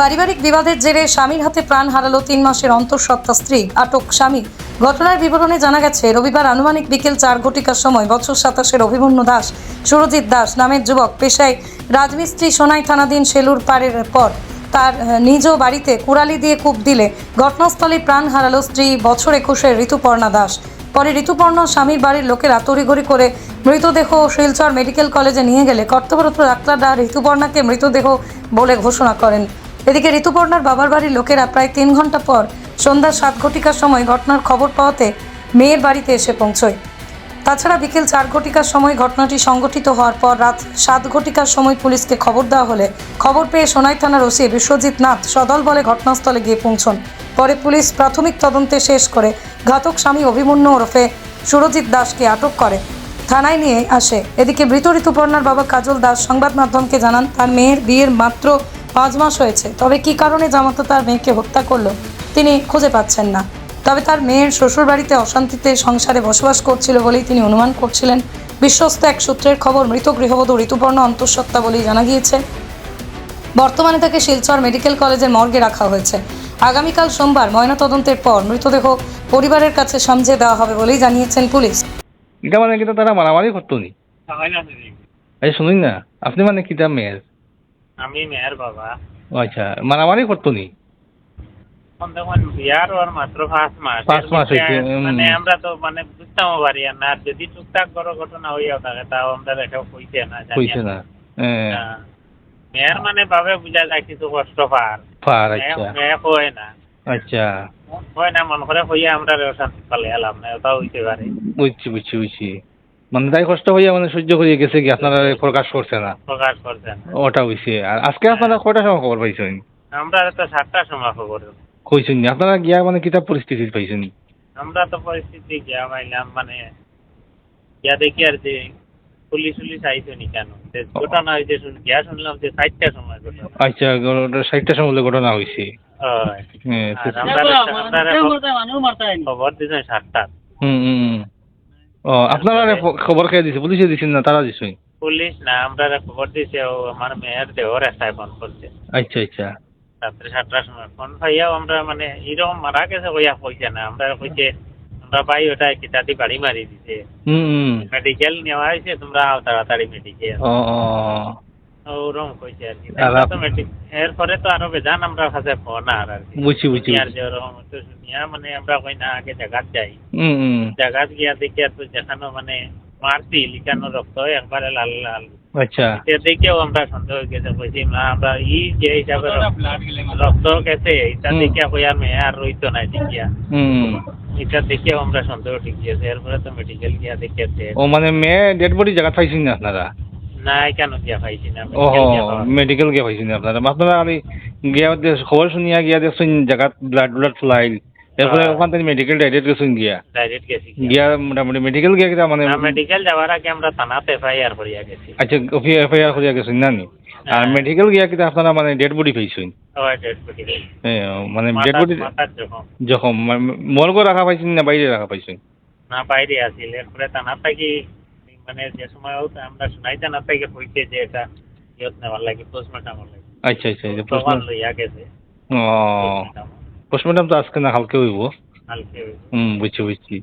পারিবারিক বিবাদের জেরে স্বামীর হাতে প্রাণ হারালো তিন মাসের অন্তঃসত্ত্বা স্ত্রী। আটক স্বামী। ঘটনার বিবরণে জানা গেছে, রবিবার আনুমানিক বিকেল চার ঘটিকার সময় বছর সাতাশের অভিমন্যু দাস, সুরজিৎ দাস নামের যুবক পেশায় রাজমিস্ত্রি সোনাই থানাধীন সেলুর পাড়ের পর তার নিজ বাড়িতে কুড়ালি দিয়ে কূপ দিলে ঘটনাস্থলে প্রাণ হারালো স্ত্রী বছর একুশের ঋতুপর্ণা দাস। পরে ঋতুপর্ণ স্বামীর বাড়ির লোকেরা তড়িঘড়ি করে মৃতদেহ শিলচর মেডিকেল কলেজে নিয়ে গেলে কর্তব্যরত ডাক্তাররা ঋতুপর্ণাকে মৃতদেহ বলে ঘোষণা করেন। এদিকে ঋতুপর্ণার বাবার বাড়ির লোকেরা প্রায় তিন ঘণ্টা পর সন্ধ্যা সাত ঘটিকার সময় ঘটনার খবর পাওয়াতে মেয়ের বাড়িতে এসে পৌঁছয়। তাছাড়া বিকেল চার ঘটিকার সময় ঘটনাটি সংঘটিত হওয়ার পর রাত সাত ঘটিকার সময় পুলিশকে খবর দেওয়া হলে খবর পেয়ে সোনাই থানার ওসি বিশ্বজিৎ নাথ সদল বলে ঘটনাস্থলে গিয়ে পৌঁছন। পরে পুলিশ প্রাথমিক তদন্তে শেষ করে ঘাতক স্বামী অভিমন্যু ওরফে সুরজিৎ দাসকে আটক করে। থানায় নিয়ে আসে। এদিকে মৃত ঋতুপর্ণার বাবা কাজল দাস সংবাদ মাধ্যমকে জানান, তার মেয়ের বিয়ের মাত্র পাঁচ মাস হয়েছে। তবে কি কারণে জামাতা তার মেয়েকে হত্যা করল তিনি খুঁজে পাচ্ছেন না। তবে তার মেয়ের শ্বশুরবাড়িতে অশান্তিতে সংসারে বসবাস করছিল বলেই তিনি অনুমান করছিলেন। বিশ্বস্ত এক সূত্রের খবর মৃত গৃহবধূ ঋতুপর্ণ অন্তঃসত্ত্বা বলেই জানা গিয়েছে। বর্তমানে তাকে শিলচর মেডিকেল কলেজের মর্গে রাখা হয়েছে। আগামীকাল সোমবার ময়নাতদন্তের পর মৃতদেহ পরিবারের কাছে সমঝে দেওয়া হবে বলেই জানিয়েছেন পুলিশ। এটা মানে কিতা তারা মারামারি করতো নি? না এই শুনুন না আপনি মানে কিতা মেয়ের? আমি মেয়ের বাবা। আচ্ছা মারামারি করতো নি? বিয়ার ওর মাত্র পাঁচ মাস পাঁচ মাস এর মধ্যে হয়েছে, হুম। মানে আমরা তো মানে বুঝতাম পারি না আর যদি টুকটাক বড় ঘটনা হইয়াও থাকে তাও আমরা দেখেও কইছে না জানি না। মেয়ের মানে ভাবে বুঝা যায় কিছু কষ্ট পার পার মেয়ে আচ্ছা। মেয়ে কয় না। আচ্ছা। হয় না মন করে হইয়া আমরা শান্তি পালে এলাম না ওটাও হইতে পারে বুঝছি বুঝছি বুঝছি মানে তাই কষ্ট হইয়া মানে সহ্য করিয়ে গেছে কি আপনারা প্রকাশ করছে না? প্রকাশ করছে না। ওটা হইছে। আর আজকে আপনারা কয়টার সময় খবর পাইছেন? আমরা তো সাতটার সময় খবর কইছেন আপনারা গিয়া মানে কিতা পরিস্থিতি পাইছেন আমরা তো পরিস্থিতি গিয়া পাইলাম মানে গিয়া দেখি আর যে পুলিশ উলিশ আইসো নি কেন? যে ঘটনা হয়েছে শুন গিয়া শুনলাম যে চারটার সময় ঘটনা। আচ্ছা ষাটটার সময় বলে ঘটনা হয়েছে হ্যাঁ। খবর দিয়েছেন সাতটা হুম হুম। ও আপনারা খবর খেয়ে দিছে? পুলিশে দিছেন না তারা দিছে? পুলিশ না আমরা খবর দিছে ও আমার মেয়ের দেহর একটাই ফোন করছে। আচ্ছা আচ্ছা। রাত্রে সাতটার সময় ফোন পাইয়াও আমরা মানে এরকম মারা গেছে ওইয়া কইছে না আমরা কইছে আমরা ভাই ওটা কিতাটি বাড়ি মারি দিছে। মেডিকেল নেওয়া হয়েছে তোমরা তাড়াতাড়ি মেডিকেল ওরকম কইছে আর কি। মেডিক এরপরে তো আরও বেজান আমরা কাছে ফোন আর আর বুঝছি বুঝছি আর যে ওরকম তো শুনিয়া মানে আমরা কই না আগে জায়গাত যাই। হুম গিয়া দেখি আর তো যেখানে মানে মারছি লিখানো রক্ত একবারে লাল লাল। আচ্ছা। সে দেখেও আমরা সন্দেহ হয়ে গেছে কইছি না আমরা ই যে হিসাবে রক্ত গেছে এটা। দেখিয়া কই আর মেয়ে আর রইতো না দেখিয়া। হুম এটা দেখেও আমরা সন্দেহ ঠিক গিয়েছে এরপরে তো মেডিকেল গিয়া দেখিয়েছে ও মানে মেয়ে ডেড বডি জায়গা পাইছেন না আপনারা? কেন গিয়া পাইছি না? ও medical গিয়া পাওয়া- মেডিকেল আপনারা। আপনারা আমি গিয়া খবর শুনিয়া গিয়া দেখছেন জায়গাত ব্লাড ব্লাড ফ্লাইল এরপরে হ্যাঁ। ওখান থেকে মেডিকেল ডাইরেক্ট গেছেন গিয়া। ডাইরেক্ট গেছি গিয়া। মোটামুটি মেডিকেল গিয়া কিতা মানে মেডিকেল যাওয়ার আগে আমরা থানাতে এফআইআর করিয়া গেছি। আচ্ছা এফআইআর করিয়া গেছেন না নি আর হ্যাঁ। মেডিকেল গিয়া কিতা আপনারা মানে ডেড বডি পাইছেন? হ্যাঁ মানে ডেড বডি মাথার যখন যখন মর্গ রাখা পাইছেন না বাইরে রাখা পাইছেন? না বাইরে আসিল এরপরে থানা থেকে মানে যে সময় হতো আমরা শুনাইতে না থেকে কইছে যে এটা ইয়ত নেওয়ার লাগে পোস্টমর্টম লাগে। আচ্ছা আচ্ছা যে তখন লইয়া গেছে ও পোস্টমর্টম তো আজকে না কালকে হইব। কালকে হুম বুঝছি বুঝছি।